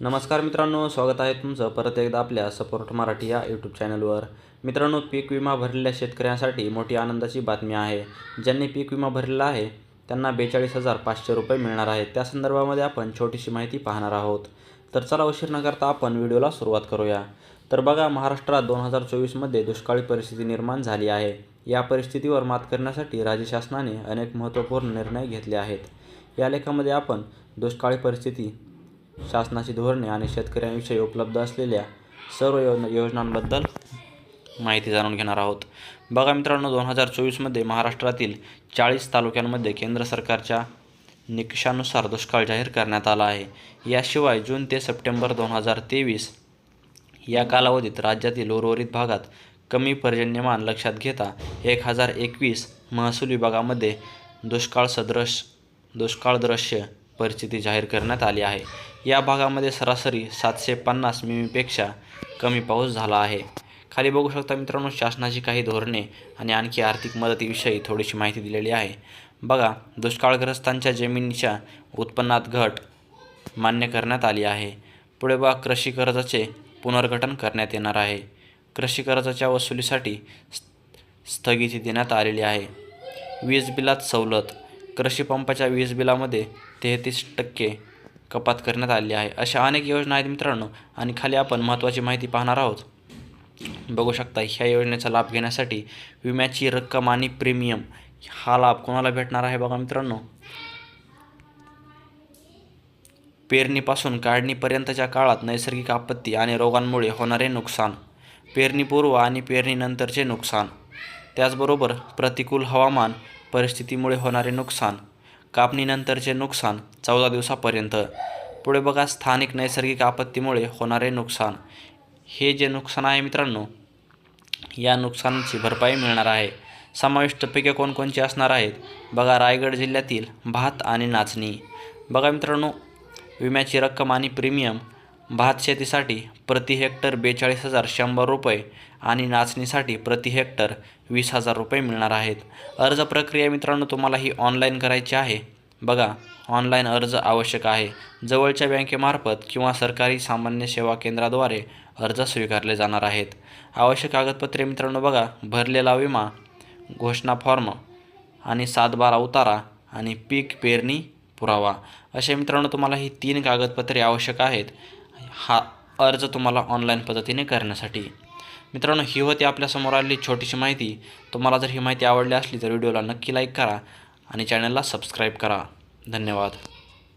नमस्कार मित्रांनो स्वागत आहे तुमचं परत एकदा आपल्या सपोर्ट मराठी या यूट्यूब चॅनलवर मित्रांनो पीक विमा भरलेल्या शेतकऱ्यांसाठी मोठी आनंदाची बातमी आहे. ज्यांनी पीक विमा भरलेला आहे त्यांना बेचाळीस हजार पाचशे रुपये मिळणार आहेत. त्या संदर्भामध्ये आपण छोटीशी माहिती पाहणार आहोत. तर चला उशीर न करता आपण व्हिडिओला सुरुवात करूया. तर बघा महाराष्ट्रात दोन हजार चोवीसमध्ये दुष्काळी परिस्थिती निर्माण झाली आहे. या परिस्थितीवर मात करण्यासाठी राज्य शासनाने अनेक महत्त्वपूर्ण निर्णय घेतले आहेत. या लेखामध्ये आपण दुष्काळी परिस्थिती शासनाची धोरणे आणि शेतकऱ्यांविषयी उपलब्ध असलेल्या सर्व योजना योजनांबद्दल माहिती जाणून घेणार आहोत. बघा मित्रांनो दोन हजार चोवीसमध्ये महाराष्ट्रातील चाळीस तालुक्यांमध्ये केंद्र सरकारच्या निकषानुसार दुष्काळ जाहीर करण्यात आला आहे. याशिवाय जून ते सप्टेंबर दोन हजार तेवीस या कालावधीत राज्यातील उर्वरित भागात कमी पर्जन्यमान लक्षात घेता एक हजार एकवीस महसूल विभागामध्ये दुष्काळ सदृश दुष्काळदृश्य परिस्थिती जाहीर करण्यात आली आहे. या भागामध्ये सरासरी सातशे पन्नास मिमीपेक्षा कमी पाऊस झाला आहे. खाली बघू शकता मित्रांनो शासनाची काही धोरणे आणि आणखी आर्थिक मदतीविषयी थोडीशी माहिती दिलेली आहे. बघा दुष्काळग्रस्तांच्या जमिनीच्या उत्पन्नात घट मान्य करण्यात आली आहे. पुढे बघा कृषी कर्जाचे पुनर्गठन करण्यात येणार आहे. कृषी कर्जाच्या वसुलीसाठी स्थगिती देण्यात आलेली आहे. वीज बिलात सवलत कृषी पंपाच्या वीज बिलामध्ये तेहतीस टक्के कपात करण्यात आली आहे. अशा अनेक योजना आहेत मित्रांनो. आणि खाली आपण महत्त्वाची माहिती पाहणार आहोत. बघू शकता ह्या योजनेचा लाभ घेण्यासाठी विम्याची रक्कम आणि प्रीमियम हा लाभ कोणाला भेटणार आहे बघा मित्रांनो? पेरणीपासून काढणीपर्यंतच्या काळात नैसर्गिक आपत्ती आणि रोगांमुळे होणारे नुकसान पेरणीपूर्व आणि पेरणीनंतरचे नुकसान त्याचबरोबर प्रतिकूल हवामान परिस्थितीमुळे होणारे नुकसान कापणीनंतरचे नुकसान चौदा दिवसापर्यंत. पुढे बघा स्थानिक नैसर्गिक आपत्तीमुळे होणारे नुकसान. हे जे नुकसान आहे मित्रांनो या नुकसानाची भरपाई मिळणार आहे. समाविष्ट पिके कोणकोणची असणार आहेत? बघा रायगड जिल्ह्यातील भात आणि नाचणी. बघा मित्रांनो विम्याची रक्कम आणि प्रीमियम भात शेतीसाठी प्रति हेक्टर बेचाळीस हजार शंभर रुपये आणि नाचणीसाठी प्रति हेक्टर वीस हजार रुपये मिळणार आहेत. अर्ज प्रक्रिया मित्रांनो तुम्हाला ही ऑनलाईन करायची आहे. बघा ऑनलाईन अर्ज आवश्यक आहे. जवळच्या बँकेमार्फत किंवा सरकारी सामान्य सेवा केंद्राद्वारे अर्ज स्वीकारले जाणार आहेत. आवश्यक कागदपत्रे मित्रांनो बघा भरलेला विमा घोषणा फॉर्म आणि सातबारा उतारा आणि पीक पेरणी पुरावा. असे मित्रांनो तुम्हाला ही तीन कागदपत्रे आवश्यक आहेत. हा अर्ज तुम्हाला ऑनलाईन पद्धतीने करण्यासाठी. मित्रांनो ही होती आपल्यासमोर आलेली छोटीशी माहिती. तुम्हाला जर ही माहिती आवडली असली तर व्हिडिओला नक्की लाईक करा आणि चॅनलला सबस्क्राईब करा. धन्यवाद.